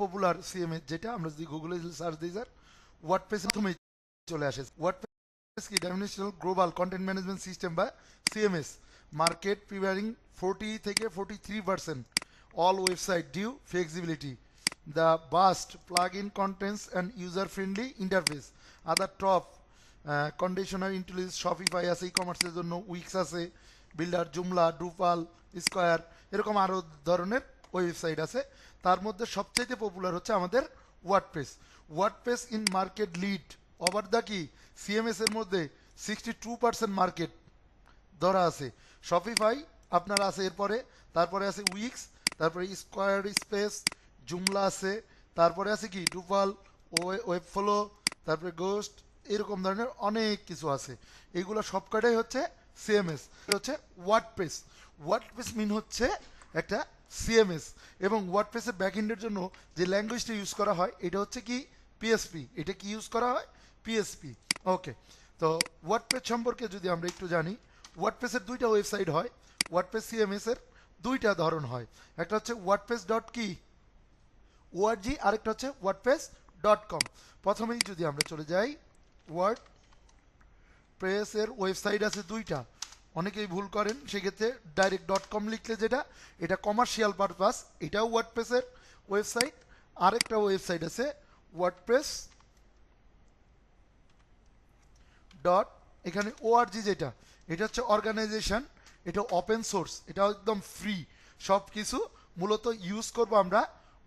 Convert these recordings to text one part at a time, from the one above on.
Popular CMS যেটা আমরা যদি গুগলে সার্চ দিই স্যার ওয়ার্ডপ্রেস প্রথমে চলে আসে। ওয়ার্ডপ্রেস কি? Dimensional global content management system বা সিএমএস মার্কেট প্রিপেয়ারিং ফোরটি থেকে forty three percent all website due flexibility the vast plug in contents and user friendly interface other top conditioner intelligence Shopify আছে ই কমার্সের জন্য weeks আছে builder জুমলা ডুপাল square এরকম আরও ধরনের ওয়েবসাইট আছে। তার মধ্যে সবচেয়ে পপুলার হচ্ছে আমাদের WordPress WordPress in market lead over the কি? সিএমএস এর মধ্যে সিক্সটি টু পার্সেন্ট মার্কেট ধরা আছে। শপিফাই আপনার আছে এরপরে, তারপরে আছে উইক্স তারপরে স্কোয়ার স্পেস জুমলা আছে, তারপরে আছে কি? ডুপাল ওয়েব ফলো তারপরে গোস্ট এরকম ধরনের অনেক কিছু আছে। এগুলো সবকটাই হচ্ছে সিএমএস হচ্ছে ওয়ার্ডপ্রেস ওয়ার্ডপ্রেস মিন হচ্ছে একটা সিএমএস এবং ওয়ার্ডপ্রেসের ব্যাকএন্ডের জন্য যে ল্যাঙ্গুয়েজটা ইউজ করা হয়, এটা হচ্ছে কি পিএসপি এটা কি ইউজ করা হয়? পিএসপি ওকে তো ওয়ার্ডপ্রেস সম্পর্কে যদি আমরা একটু জানি ওয়ার্ডপ্রেসের দুইটা ওয়েবসাইট হয় ওয়ার্ডপ্রেস সিএমএস এর দুইটা ধরন হয়। একটা হচ্ছে ওয়ার্ডপ্রেস ডট কি ওআরজি আরেকটা হচ্ছে ওয়ার্ডপ্রেস ডট কম প্রথমেই যদি আমরা চলে যাই ওয়ার্ড প্রেসের ওয়েবসাইট আছে দুইটা। অনেকেই ভুল করেন, সেক্ষেত্রে ডাইরেক্ট ডট কম লিখলে যেটা, এটা কমার্শিয়াল পারপাস এটাও ওয়ার্ডপ্রেসের ওয়েবসাইট আরেকটা ওয়েবসাইট আছে ওয়ার্ডপ্রেস ডট এখানে ওআরজি যেটা, এটা হচ্ছে অর্গানাইজেশন এটা ওপেন সোর্স এটা একদম ফ্রি সব কিছু মূলত ইউজ করব আমরা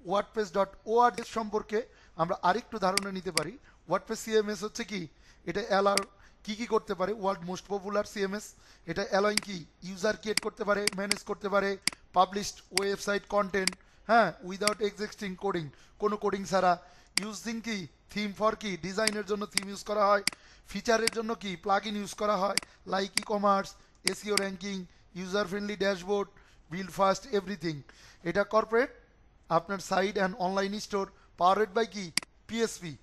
ওয়ার্ডপ্রেস ডট ওআরজি সম্পর্কে, আমরা আরেকটু ধারণা নিতে পারি ওয়ার্ডপ্রেস সিএমএস হচ্ছে কি? এটা অ্যালার কি কি করতে পারে? ওয়ার্ল্ড মোস্ট পপুলার সিএমএস এটা অ্যালোয়িং কি? ইউজার ক্রিয়েট করতে পারে ম্যানেজ করতে পারে পাবলিশড ওয়েবসাইট কন্টেন্ট হ্যাঁ উইদাউট এক্সিস্টিং কোডিং কোনো কোডিং ছাড়া। ইউজিং কি? থিম ফর কি? ডিজাইনের জন্য থিম ইউজ করা হয়। ফিচারের জন্য কি? প্লাগ ইউজ করা হয়। Like e commerce SEO ranking user friendly dashboard build fast everything এটা কর্পোরেট আপনার site and online store powered by কি? পিএসপি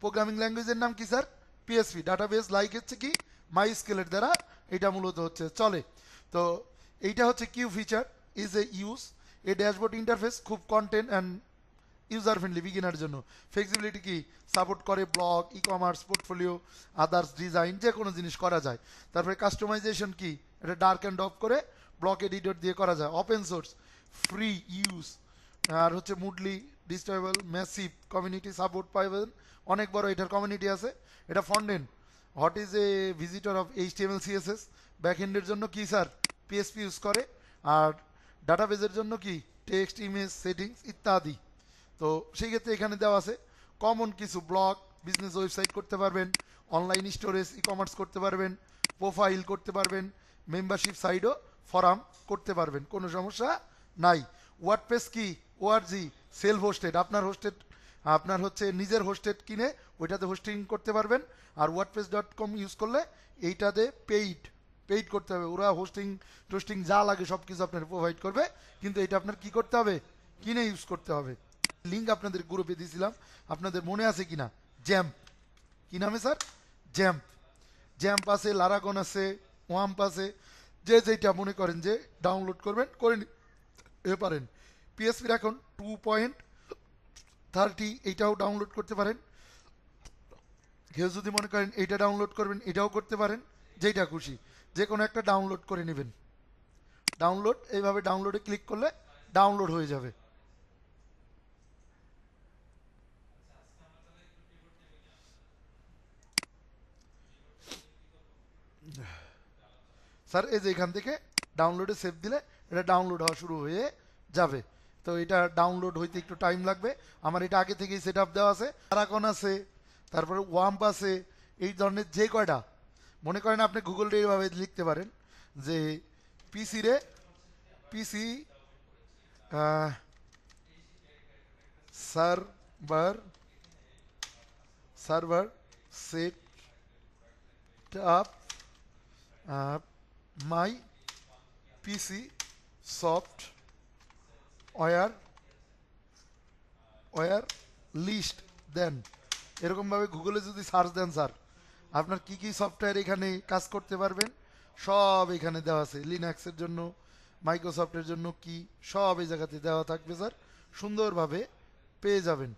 প্রোগ্রামিং ল্যাঙ্গুয়েজের নাম কি স্যার পিএসপি ডাটাবেস লাইক হচ্ছে কি? মাই স্কেলের দ্বারা এটা মূলত হচ্ছে, চলে। তো এইটা হচ্ছে key feature is a use a dashboard interface খুব content and user friendly beginner জন্য। ফ্লেক্সিবিলিটি কি? সাপোর্ট করে blog e commerce portfolio others design যে কোনো জিনিস করা যায়। তারপরে কাস্টমাইজেশন কি? এটা ডার্ক অ্যান্ড অফ করে ব্লক এডিটর দিয়ে করা যায়। ওপেন সোর্স ফ্রি ইউজ আর হচ্ছে মুডলি ডিস্টেবল ম্যাসিভ কমিউনিটি সাপোর্ট পাইবেন অনেক বড় এটার কমিউনিটি আছে। এটা fondant what is a visitor of H T M L CSS back এন্ডের জন্য কি স্যার পিএসপি ইউজ করে। আর ডাটাবেজের জন্য কি? টেক্সট ইমেজ সেটিংস ইত্যাদি। তো সেই ক্ষেত্রে এখানে দেওয়া আছে কমন কিছু ব্লগ বিজনেস ওয়েবসাইট করতে পারবেন অনলাইন স্টোরেজ ই কমার্স করতে পারবেন প্রোফাইল করতে পারবেন মেম্বারশিপ সাইডও ফরাম করতে পারবেন। কোনো সমস্যা নাই। ওয়ার্ডপ্রেস কি? ওআরজি সেলফ হোস্টেড আপনার হোস্টেড আপনার হচ্ছে নিজের হোস্টেড কিনে ওইটাতে হোস্টিং করতে পারবেন। আর ওয়ার্ডপ্রেস ডট কম ইউজ করলে এইটাতে পেইড পেইড করতে হবে। ওরা হোস্টিং, টোস্টিং যা লাগে সব কিছু আপনার প্রোভাইড করবে। কিন্তু এটা আপনার কি করতে হবে? কিনে ইউজ করতে হবে। লিঙ্ক আপনাদের গ্রুপে দিয়েছিলাম। আপনাদের মনে আছে কিনা? জ্যাম্প কি নামে, স্যার? জ্যাম্প জ্যাম্প আছে লারাগন আছে ওয়াম্প আছে। যে যেটা মনে করেন যে ডাউনলোড করবেন, করে নিতে পারেন। পিএসপির এখন টু পয়েন্ট থার্টি, এইটাও ডাউনলোড করতে পারেন। কেউ যদি মনে করেন এইটা ডাউনলোড করবেন, এটাও করতে পারেন। যেইটা খুশি যে কোনো একটা ডাউনলোড করে নেবেন। ডাউনলোড এইভাবে ডাউনলোডে ক্লিক করলে ডাউনলোড হয়ে যাবে। স্যার, এই যে এখান থেকে ডাউনলোডে সেভ দিলে, এটা ডাউনলোড হওয়া শুরু হয়ে যাবে। তো এটা ডাউনলোড হইতে একটু টাইম লাগবে। আমার এটা আগে থেকেই সেট আপ দেওয়া আছে। প্যারাকন আছে, তারপরে ওয়াম্প আছে, এই ধরনের যে কয়টা। মনে করেন আপনি গুগল এইভাবে লিখতে পারেন যে পিসি রে PC server server set up my PC software ware list দেন। এরকমভাবে গুগলে যদি সার্চ দেন স্যার আপনার কি কি সফটওয়্যার এখানে কাজ করতে পারবেন, সব এখানে দেওয়া আছে। লিনাক্সের জন্য মাইক্রোসফটের জন্য কি, সব এই জায়গাতে দেওয়া থাকবে স্যার সুন্দরভাবে পেয়ে যাবেন।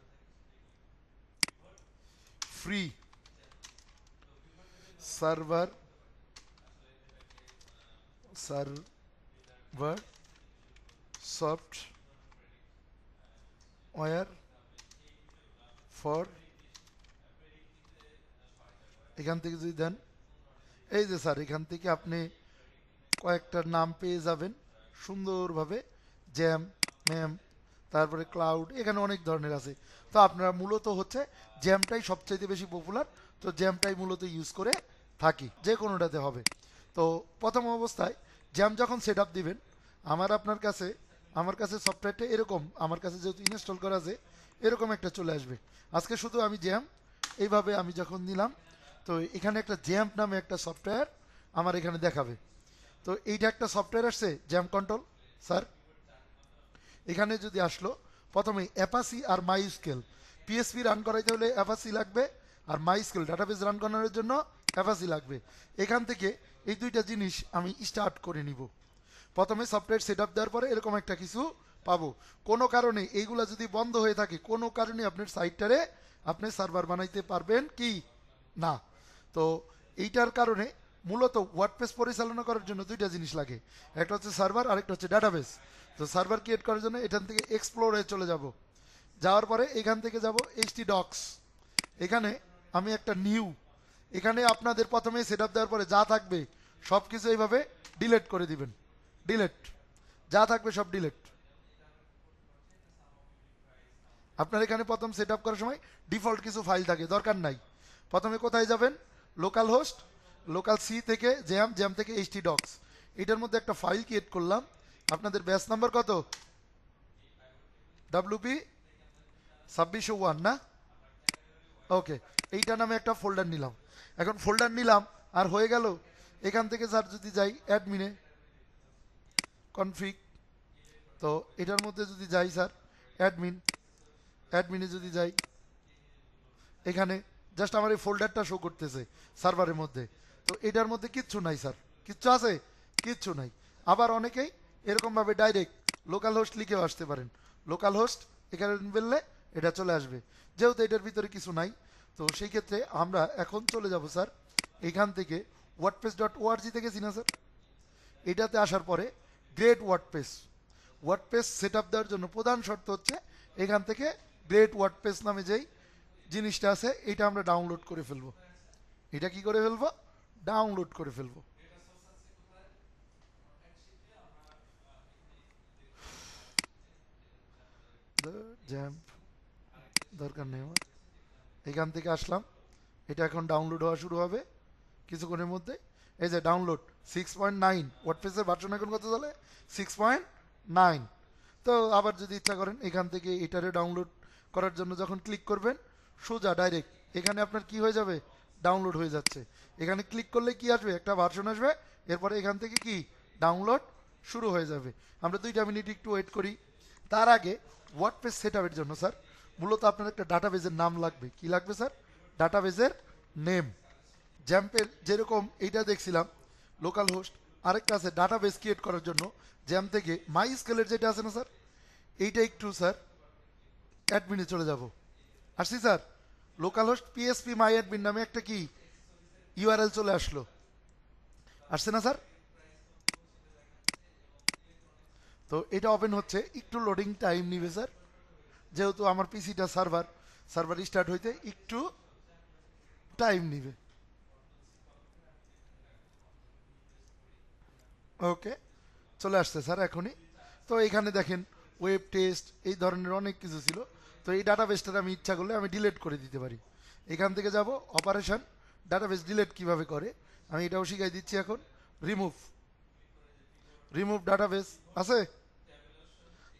Free server server software for এখান থেকে যদি দেন, এই যে স্যার, এখান থেকে আপনি কয়েকটা নাম পেয়ে যাবেন, সুন্দরভাবে জ্যাম, ম্যাম, তারপরে ক্লাউড, এখানে অনেক ধরনের আছে। তো আপনারা মূলত হচ্ছে জ্যামটাই সবচাইতে বেশি পপুলার তো জ্যামটাই মূলত ইউজ করে থাকি, যে কোনোটাতে হবে। তো প্রথম অবস্থায় জ্যাম যখন সেট আপ দিবেন, আমার আপনার কাছে আমার কাছে সফটওয়্যারটা এরকম, আমার কাছে যেহেতু ইনস্টল করা আছে, এরকম একটা চলে আসবে। আজকে শুধু আমি জ্যাম এইভাবে আমি যখন নিলাম, তো এখানে একটা জ্যাম্প নামে একটা সফটওয়্যার আমার এখানে দেখাবে। তো এইটা একটা সফটওয়্যার আসছে জ্যাম কন্ট্রোল স্যার এখানে যদি আসলো, প্রথমে অ্যাপাসি আর মাই স্কেল পিএসপি রান করাইতে হলে অ্যাপাসি লাগবে, আর মাই স্কেল ডাটাবেস রান করানোর জন্য অ্যাপাসি লাগবে। এখান থেকে এই দুইটা জিনিস আমি স্টার্ট করে নিব। প্রথমে সফটওয়্যার সেট আপ দেওয়ার পরে এরকম একটা কিছু পাবো। কোনো কারণে এইগুলা যদি বন্ধ হয়ে থাকে, কোনো কারণে আপনার সাইটটারে আপনি সার্ভার বানাইতে পারবেন কি? না। তো এইটার কারণে মূলত ওয়ার্ডপ্রেস পরিচালনা করার জন্য দুইটা জিনিস লাগে। একটা হচ্ছে সার্ভার আরেকটা হচ্ছে ডাটাবেস তো সার্ভার ক্রিয়েট করার জন্য এখান থেকে এক্সপ্লোরে চলে যাব। যাওয়ার পরে এখান থেকে যাব এইচটি ডক্স এখানে আমি একটা নিউ এখানে আপনাদের প্রথমে সেট আপ দেওয়ার পরে যা থাকবে সব কিছু এইভাবে ডিলেট করে দিবেন। ডিলেট যা থাকবে সব ডিলেট আপনার এখানে প্রথম সেট আপ করার সময় ডিফল্ট কিছু ফাইল থাকে, দরকার নাই। প্রথমে কোথায় যাবেন? লোকাল হোস্ট লোকাল সি থেকে জ্যাম জ্যাম থেকে এইচটি ডক্স এটার মধ্যে একটা ফাইল ক্রিয়েট করলাম। আপনাদের ব্যাচ নাম্বার কত? ডাব্লিউপি ছাব্বিশশো ওয়ান, না? ওকে এইটা নামে একটা ফোল্ডার নিলাম। এখন ফোল্ডার নিলাম, আর হয়ে গেল? এখান থেকে স্যার যদি যাই অ্যাডমিনে কনফিগ তো এটার মধ্যে যদি যাই, স্যার অ্যাডমিন অ্যাডমিনে যদি যাই, এখানে জাস্ট আমার এই ফোল্ডারটা শো করতেছে সার্ভারের মধ্যে। তো এটার মধ্যে কিচ্ছু নাই, স্যার। কিচ্ছু আছে? কিচ্ছু নাই। আবার অনেকেই এরকমভাবে ডাইরেক্ট লোকাল হোস্ট লিখেও আসতে পারেন। লোকাল হোস্ট এখানে বললে এটা চলে আসবে। যেহেতু এটার ভিতরে কিছু নাই, তো সেই ক্ষেত্রে আমরা এখন চলে যাব, স্যার। এখান থেকে ওয়ার্ডপ্রেস ডট ওআরজি থেকে চিনা স্যার। এটাতে আসার পরে great WordPress WordPress set up দেওয়ার জন্য প্রধান শর্ত হচ্ছে এখান থেকে গ্রেট ওয়ার্ডপ্রেস নামে যেই জিনিসটা আছে, এটা আমরা ডাউনলোড করে ফেলব। এটা কি করে ফেলব? ডাউনলোড করে ফেলব। দরকার নেই আমার। এখান থেকে আসলাম। এটা এখন ডাউনলোড হওয়া শুরু হবে। কিছুক্ষণের মধ্যে। এই যে ডাউনলোড সিক্স পয়েন্ট নাইন ওয়ার্ডপ্রেসের ভার্সন এখন কত চলে? সিক্স পয়েন্ট নাইন তো আবার যদি ইচ্ছা করেন, এখান থেকে এটারে ডাউনলোড করার জন্য যখন ক্লিক করবেন, সোজা ডাইরেক্ট এখানে আপনার কি হয়ে যাবে? ডাউনলোড হয়ে যাচ্ছে। এখানে ক্লিক করলে কি আসবে? একটা ভার্সন আসবে। এরপরে এখান থেকে কি? ডাউনলোড শুরু হয়ে যাবে। আমরা দুইটা মিনিট একটু ওয়েট করি। তার আগে ওয়ার্ডপ্রেস সেট আপের জন্য স্যার মূলত আপনার একটা ডাটাবেজের নাম লাগবে। কি লাগবে স্যার ডাটাবেজের নেম জ্যাম্পের যেরকম এইটা দেখছিলাম লোকাল হোস্ট আরেকটা আছে ডাটাবেস ক্রিয়েট করার জন্য জ্যাম থেকে মাই স্কেলের যেটা আছে না স্যার এইটা একটু স্যার অ্যাডমিনে চলে যাব। আসছি sir local host PHP my admin নামে একটা কি ইউআরএল চলে আসলো। আসছে না স্যার তো এটা ওপেন হচ্ছে, একটু লোডিং টাইম নিবে স্যার যেহেতু আমার পিসিটা সার্ভার সার্ভার স্টার্ট হইতে একটু টাইম নিবে। ওকে চলে আসছে স্যার এখনই। তো এখানে দেখেন ওয়েব টেস্ট এই ধরনের অনেক কিছু ছিল। তো এই ডাটাবেসটা আমি ইচ্ছা করলে আমি ডিলেট করে দিতে পারি। এখান থেকে যাব অপারেশন ডাটাবেস ডিলেট কীভাবে করে? আমি এটাও শিখাই দিচ্ছি এখন। রিমুভ রিমুভ ডাটাবেস আছে?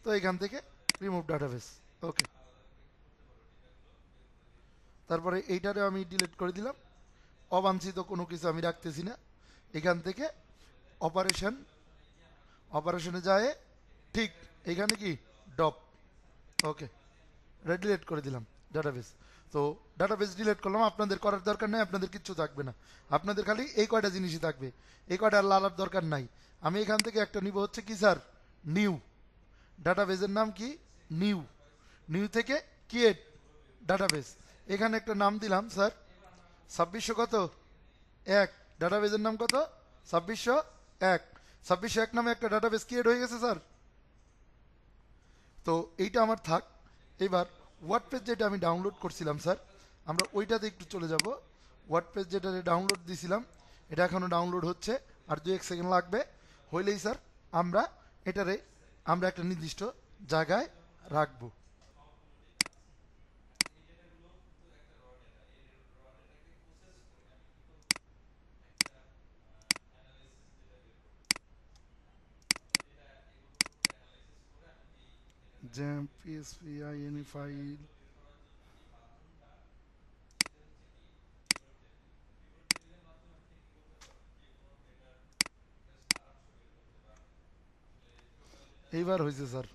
তো এখান থেকে রিমুভ ডাটাবেস ওকে তারপরে এইটারে আমি ডিলিট করে দিলাম। অবাঞ্ছিত কোনো কিছু আমি রাখতেছি না। এখান থেকে অপারেশন, অপারেশনে যায়, ঠিক, এখানে কি? ডপ। ওকে এটা ডিলিট করে দিলাম ডাটাবেস তো ডাটাবেস ডিলেট করলাম, আপনাদের করার দরকার নাই, আপনাদের কিচ্ছু থাকবে না। আপনাদের খালি এই কয়টা জিনিসই থাকবে, এই কয়টা লালার দরকার নাই। আমি এখান থেকে একটা নিব হচ্ছে কি স্যার? নিউ। ডাটাবেসের নাম কি? নিউ। নিউ থেকে ক্রিয়েট ডাটাবেস এখানে একটা নাম দিলাম, স্যার। ছাব্বিশশো কত? এক। ডাটাবেজের নাম কত? ছাব্বিশশো এক, ছাব্বিশশো এক নামে একটা ডাটাবেস ক্রিয়েট হয়ে গেছে স্যার তো এইটা আমার থাক। এবার ওয়ার্ডপেজ যেটা আমি ডাউনলোড করছিলাম স্যার আমরা ওইটাতে একটু চলে যাব। ওয়ার্ডপেজ যেটা ডাউনলোড দিছিলাম, এটা এখনও ডাউনলোড হচ্ছে, আর দু এক সেকেন্ড লাগবে। হইলেই স্যার আমরা এটারে, আমরা একটা নির্দিষ্ট জায়গায় রাখব। জ্যাম পিএসপি আইএনই ফাইল এইবার হয়েছে স্যার।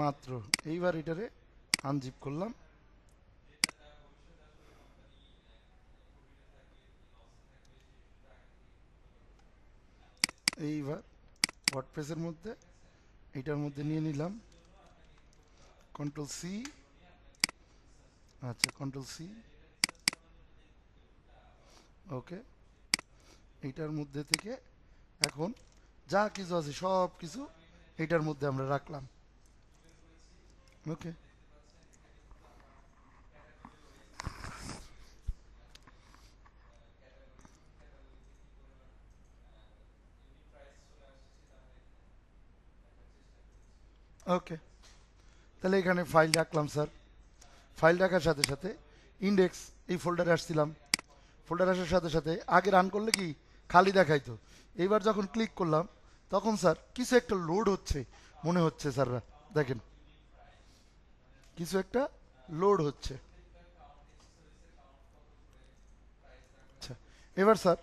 মাত্র এইবার এটারে আনজিপ করলাম। এইবার ওয়ার্ডপ্রেসের মধ্যে এইটার মধ্যে নিয়ে নিলাম। কন্ট্রোল সি আচ্ছা কন্ট্রোল সি ওকে এইটার মধ্যে থেকে এখন যা কিছু আছে সব কিছু এটার মধ্যে আমরা রাখলাম। ওকে ওকে তাহলে এখানে ফাইল রাখলাম স্যার ফাইল রাখার সাথে সাথে ইন্ডেক্স এই ফোল্ডারে আসছিলাম। ফোল্ডার আসার সাথে সাথে আগে রান করলে কি? খালি দেখাইতো। এইবার যখন ক্লিক করলাম, তখন স্যার কিছু একটা লোড হচ্ছে, মনে হচ্ছে স্যাররা দেখেন। কিছু একটা লোড হচ্ছে। আচ্ছা এবার স্যার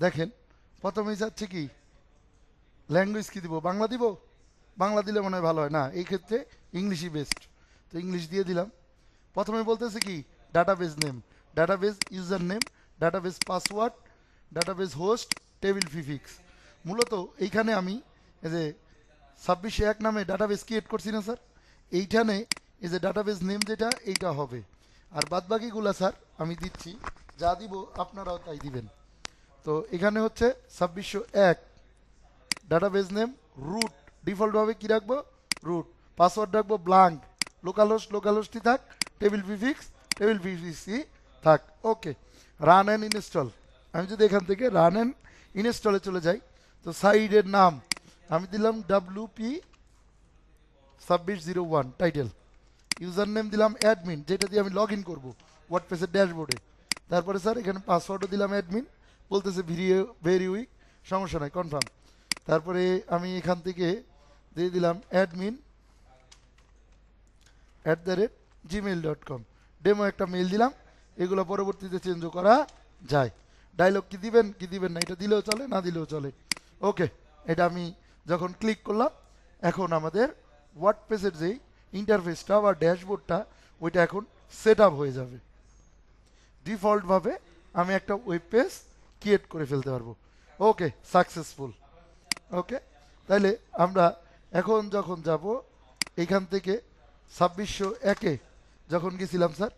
দেখেন। প্রথমেই যাচ্ছে কি? ল্যাঙ্গুয়েজ কি দিব? বাংলা দিব? বাংলা দিলে মনে হয় ভালো হয়। না, এই ক্ষেত্রে ইংলিশই বেস্ট তো ইংলিশ দিয়ে দিলাম। প্রথমে বলতেছে কি database name database user name database password database host table prefix মূলত এইখানে আমি এই যে ছাব্বিশে এক নামে ডাটাবেজ ক্রিয়েট করছি না, স্যার? এইখানে এই যে ডাটাবেজ নেম যেটা, এইটা হবে। আর বাদবাকিগুলা, স্যার, আমি দিচ্ছি। যা দিব আপনারাও তাই দিবেন। তো এখানে হচ্ছে ছাব্বিশশো এক। ডাটাবেজ নেম রুট ডিফল্টভাবে কি রাখব? রুট পাসওয়ার্ড রাখব ব্লাঙ্ক লোকাল হোস্ট লোকাল হোস্টই থাক টেবিল ফিফিক্স টেবিল ফিফিক্সই থাক। ওকে রান অ্যান্ড ইনস্টল আমি যদি এখান থেকে রান অ্যান্ড ইনস্টলে চলে যাই, তো সাইডের নাম, আমি দিলাম ডাব্লু পি ছাব্বিশ zero one title user name দিলাম অ্যাডমিন যেটা দিয়ে আমি লগ ইন করব ওয়ার্ডপ্রেসের ড্যাশবোর্ডে তারপরে স্যার এখানে পাসওয়ার্ডও দিলাম অ্যাডমিন বলতেছে ভিডিও ভেরি উইক সমস্যা নাই কনফার্ম তারপরে আমি এখান থেকে দিয়ে দিলাম admin at the rate Gmail dot com demo একটা মেল দিলাম, এগুলো পরবর্তীতে চেঞ্জও করা যায়। ডায়লগ কি দিবেন কি দিবেন না, এটা দিলেও চলে, না দিলেও চলে। ওকে এটা আমি যখন ক্লিক করলাম, এখন আমাদের ওয়ার্ড পেজের যেই ইন্টারফেসটা বা ড্যাশবোর্ডটা ওইটা এখন সেট হয়ে যাবে। ডিফল্টভাবে আমি একটা ওয়েব পেজ ক্রিয়েট করে ফেলতে পারব। ওকে সাকসেসফুল ওকে তাহলে আমরা এখন যখন যাব এখান থেকে ছাব্বিশশো একে যখন গেছিলাম, স্যার,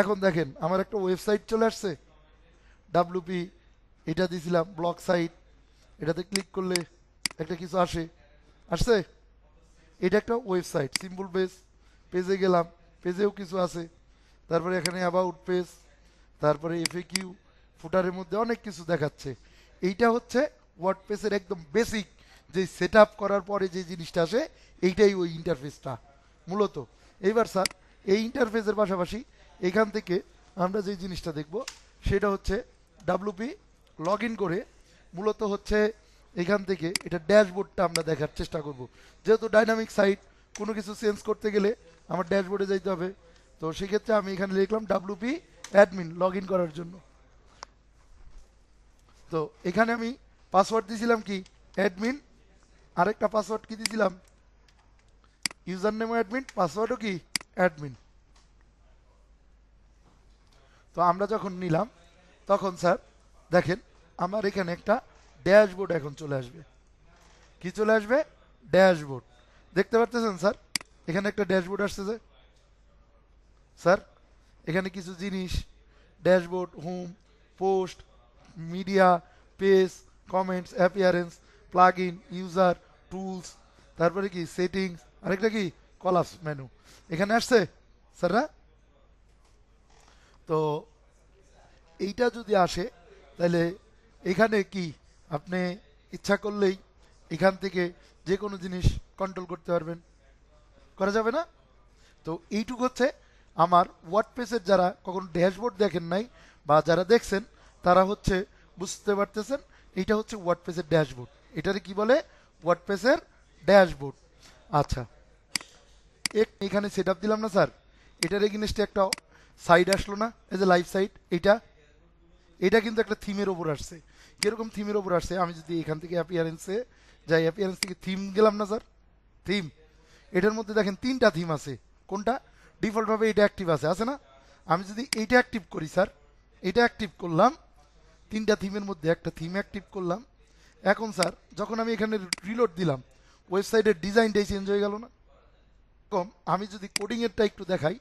এখন দেখেন আমার একটা ওয়েবসাইট চলে আসছে। ডাব্লুপি এটা দিয়েছিলাম ব্লক সাইট। এটাতে ক্লিক করলে একটা কিছু আসে। আসছে? এটা একটা ওয়েবসাইট সিম্পল পেজ। পেজে গেলাম, পেজেও কিছু আছে। তারপরে এখানে অ্যাবাউট পেজ তারপরে এফএ কিউ ফুটারের মধ্যে অনেক কিছু দেখাচ্ছে। এইটা হচ্ছে ওয়ার্ড পেজের একদম বেসিক যে সেট করার পরে যে জিনিসটা আসে, এইটাই ওই ইন্টারফেসটা মূলত। এইবার স্যার, এই ইন্টারফেসের পাশাপাশি এখান থেকে আমরা যে জিনিসটা দেখব, সেটা হচ্ছে ডাব্লুপি লগ করে মূলত হচ্ছে এখান থেকে এটা ড্যাশবোর্ডটা আমরা দেখার চেষ্টা করব। যেহেতু ডাইনামিক সাইট কোনো কিছু চেঞ্জ করতে গেলে আমার ড্যাশবোর্ডে যাইতে হবে। তো সেক্ষেত্রে আমি এখানে লিখলাম ডাব্লুপি অ্যাডমিন লগ করার জন্য। তো এখানে আমি পাসওয়ার্ড দিয়েছিলাম কি? অ্যাডমিন আরেকটা পাসওয়ার্ড কি দিয়েছিলাম ইউজার নেম অ্যাডমিন পাসওয়ার্ডও কি? অ্যাডমিন তো আমরা যখন নিলাম, তখন স্যার, দেখেন আমার এখানে একটা ড্যাশবোর্ড এখন চলে আসবে। কি চলে আসবে? ড্যাশবোর্ড দেখতে পারতেছেন স্যার? এখানে একটা ড্যাশবোর্ড আসছে যে স্যার, এখানে কিছু জিনিস dashboard home post media page comments appearance plug in user tools তারপরে কি সেটিংস আরেকটা কি? কলাপস মেনু এখানে আসছে, স্যাররা? তো এইটা যদি আসে, তাহলে এখানে কি আপনি ইচ্ছা করলেই এখান থেকে যে কোনো জিনিস কন্ট্রোল করতে পারবেন। করা যাবে না? তো এইটুকু হচ্ছে আমার ওয়ার্ড পেজের যারা কখনো ড্যাশবোর্ড দেখেন নাই বা যারা দেখছেন, তারা হচ্ছে বুঝতে পারতেছেন, এইটা হচ্ছে ওয়ার্ড পেজের ড্যাশবোর্ড এটারে কি বলে? ওয়ার্ড পেজের ড্যাশবোর্ড আচ্ছা। এক- এখানে সেট দিলাম না স্যার এটার এগেনস্টে একটা সাইড আসলো না এই যে লাইভ সাইড এটা এটা কিন্তু একটা থিমের ওপর আসছে। কীরকম থিমের ওপর আসছে? আমি যদি এখান থেকে অ্যাপিয়ারেন্সে যাই অ্যাপিয়ারেন্স থেকে থিম গেলাম না স্যার থিম এটার মধ্যে দেখেন তিনটা থিম আছে। কোনটা? ডিফল্টভাবে এটা অ্যাক্টিভ আছে আছে না? আমি যদি এইটা অ্যাক্টিভ করি স্যার এটা অ্যাক্টিভ করলাম তিনটা থিমের মধ্যে একটা থিম অ্যাক্টিভ করলাম এখন স্যার, যখন আমি এখানে রিলোড দিলাম ওয়েবসাইটের ডিজাইনটাই চেঞ্জ হয়ে গেল না? কম, আমি যদি কোডিংয়েরটা একটু দেখাই